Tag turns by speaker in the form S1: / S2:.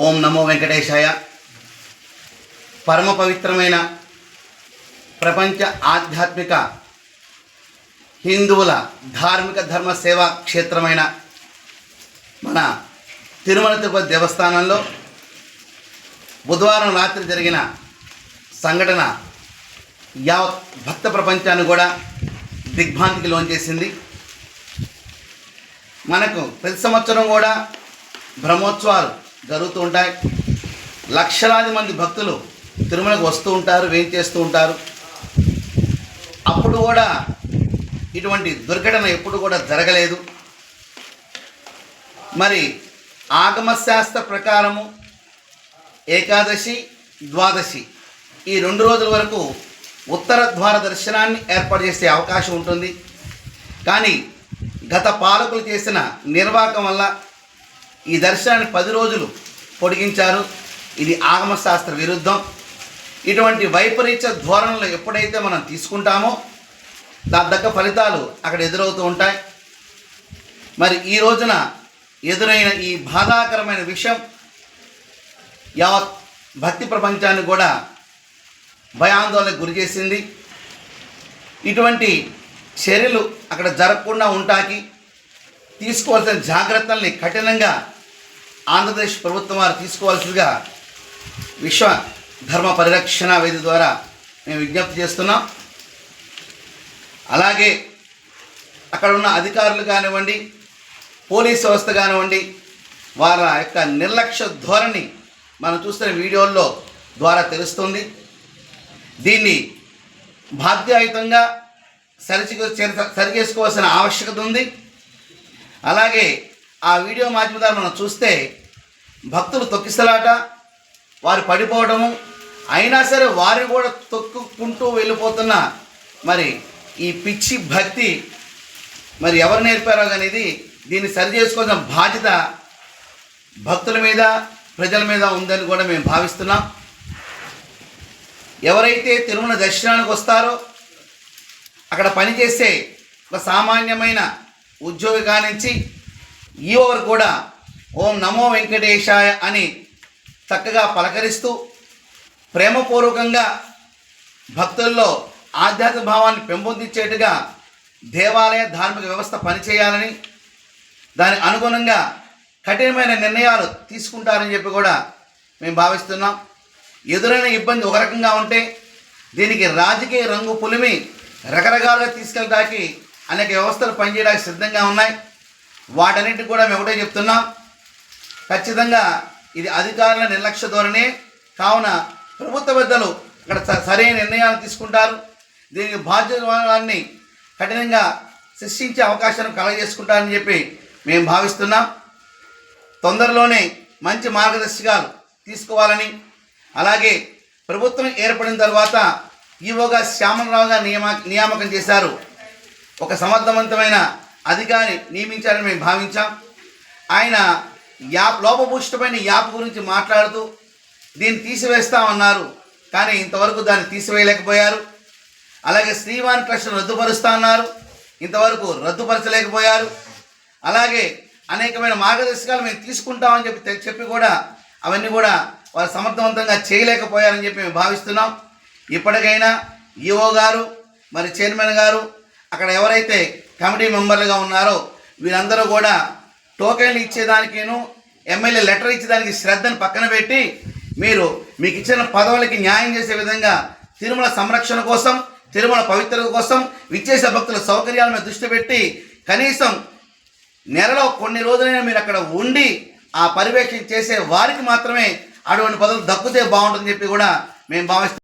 S1: ఓం నమో వెంకటేశాయ. పరమ పవిత్రమైన ప్రపంచ ఆధ్యాత్మిక హిందువుల ధార్మిక ధర్మ సేవా క్షేత్రమైన మన తిరుమల తిరుపతి దేవస్థానంలో బుధవారం రాత్రి జరిగిన సంఘటన యావత్ భక్త ప్రపంచాన్ని కూడా దిగ్భ్రాంతికి లోంచేసింది. మనకు ప్రతి సంవత్సరం కూడా బ్రహ్మోత్సవాలు జరుగుతూ ఉంటాయి. లక్షలాది మంది భక్తులు తిరుమలకు వస్తూ ఉంటారు వేంచేస్తూ ఉంటారు. అప్పుడు కూడా ఇటువంటి దుర్ఘటన ఎప్పుడు కూడా జరగలేదు. మరి ఆగమశాస్త్ర ప్రకారము ఏకాదశి ద్వాదశి ఈ రెండు రోజుల వరకు ఉత్తర ద్వార దర్శనాన్ని ఏర్పాటు చేసే అవకాశం ఉంటుంది. కానీ గత పాలకులు చేసిన నిర్వాహకం వల్ల ఈ దర్శనాన్ని పది రోజులు పొడిగించారు. ఇది ఆగమశాస్త్ర విరుద్ధం. ఇటువంటి వైపరీత్య ధోరణులు ఎప్పుడైతే మనం తీసుకుంటామో దాని తగ్గ ఫలితాలు అక్కడ ఎదురవుతూ ఉంటాయి. మరి ఈ రోజున ఎదురైన ఈ బాధాకరమైన విషయం యావత్ భక్తి ప్రపంచాన్ని కూడా భయాందోళనకు గురి చేసింది. ఇటువంటి చర్యలు అక్కడ జరగకుండా ఉంటాకి తీసుకోవాల్సిన జాగ్రత్తల్ని కఠినంగా ఆంధ్రప్రదేశ్ ప్రభుత్వం వారు తీసుకోవాల్సిందిగా విశ్వ ధర్మ పరిరక్షణ వేది ద్వారా మేము విజ్ఞప్తి చేస్తున్నాం అలాగే అక్కడ ఉన్న అధికారులు కానివ్వండి పోలీస్ వ్యవస్థ కానివ్వండి వారి యొక్క నిర్లక్ష్య ధోరణి మనం చూస్తున్న వీడియోల్లో ద్వారా తెలుస్తుంది దీన్ని బాధ్యాయుతంగా సరిచి సరిచేసుకోవాల్సిన ఆవశ్యకత ఉంది అలాగే ఆ వీడియో మాధ్యమ ద్వారా మనం చూస్తే భక్తులు తొక్కిసలాట వారు పడిపోవడము అయినా సరే వారిని కూడా తొక్కుకుంటూ వెళ్ళిపోతున్న మరి ఈ పిచ్చి భక్తి మరి ఎవరు నేర్పారో అనేది దీన్ని సరి చేసుకోవాల్సిన బాధ్యత భక్తుల మీద ప్రజల మీద ఉందని కూడా మేము భావిస్తున్నాం. ఎవరైతే తిరుమల దర్శనానికి వస్తారో అక్కడ పనిచేసే ఒక సామాన్యమైన ఉద్యోగి కానించి ఈ కూడా ఓం నమో వెంకటేశాయ అని చక్కగా పలకరిస్తూ ప్రేమపూర్వకంగా భక్తుల్లో ఆధ్యాత్మిక భావాన్ని పెంపొందించేట్టుగా దేవాలయ ధార్మిక వ్యవస్థ పనిచేయాలని దాని అనుగుణంగా కఠినమైన నిర్ణయాలు తీసుకుంటారని చెప్పి కూడా మేము భావిస్తున్నాం. ఎదురైన ఇబ్బంది ఒక రకంగా ఉంటే దీనికి రాజకీయ రంగు పులిమి రకరకాలుగా తీసుకెళ్ళడానికి అనేక వ్యవస్థలు పనిచేయడానికి సిద్ధంగా ఉన్నాయి. వాటన్నిటికి కూడా మేము ఒకటే చెప్తున్నాం. ఖచ్చితంగా ఇది అధికారుల నిర్లక్ష్య ధోరణి. కావున ప్రభుత్వ పెద్దలు ఇక్కడ సరైన నిర్ణయాలు తీసుకుంటారు. దీనికి బాధ్యతని కఠినంగా శిక్షించే అవకాశాన్ని కలగజేసుకుంటారని చెప్పి మేము భావిస్తున్నాం. తొందరలోనే మంచి మార్గదర్శకాలు తీసుకోవాలని అలాగే ప్రభుత్వం ఏర్పడిన తర్వాత ఈవోగా శ్యామలరావు గారు నియమ నియామకం చేశారు. ఒక సమర్థవంతమైన అధికారి నియమించారని మేము భావించాం. ఆయన యాప్ లోపభూషితమైన యాప్ గురించి మాట్లాడుతూ దీన్ని తీసివేస్తామన్నారు. కానీ ఇంతవరకు దాన్ని తీసివేయలేకపోయారు. అలాగే శ్రీవాన్ ట్రస్ట్ను రద్దుపరుస్తా అన్నారు. ఇంతవరకు రద్దుపరచలేకపోయారు. అలాగే అనేకమైన మార్గదర్శకాలు మేము తీసుకుంటామని చెప్పి చెప్పి కూడా అవన్నీ కూడా వారు సమర్థవంతంగా చేయలేకపోయారని చెప్పి మేము భావిస్తున్నాం. ఇప్పటికైనా ఈఓ గారు మరి చైర్మన్ గారు అక్కడ ఎవరైతే కమిటీ మెంబర్లుగా ఉన్నారో వీరందరూ కూడా టోకెన్లు ఇచ్చేదానికేను ఎమ్మెల్యే లెటర్ ఇచ్చేదానికి శ్రద్ధను పక్కన పెట్టి మీరు మీకు ఇచ్చిన పదవులకి న్యాయం చేసే విధంగా తిరుమల సంరక్షణ కోసం తిరుమల పవిత్రత కోసం విచ్చేసే భక్తుల సౌకర్యాల మీద దృష్టి పెట్టి కనీసం నెలలో కొన్ని రోజులైనా మీరు అక్కడ ఉండి ఆ పర్యవేక్షణ చేసే వారికి మాత్రమే అటువంటి పదవులు దక్కుతే బాగుంటుందని చెప్పి కూడా మేము భావిస్తాం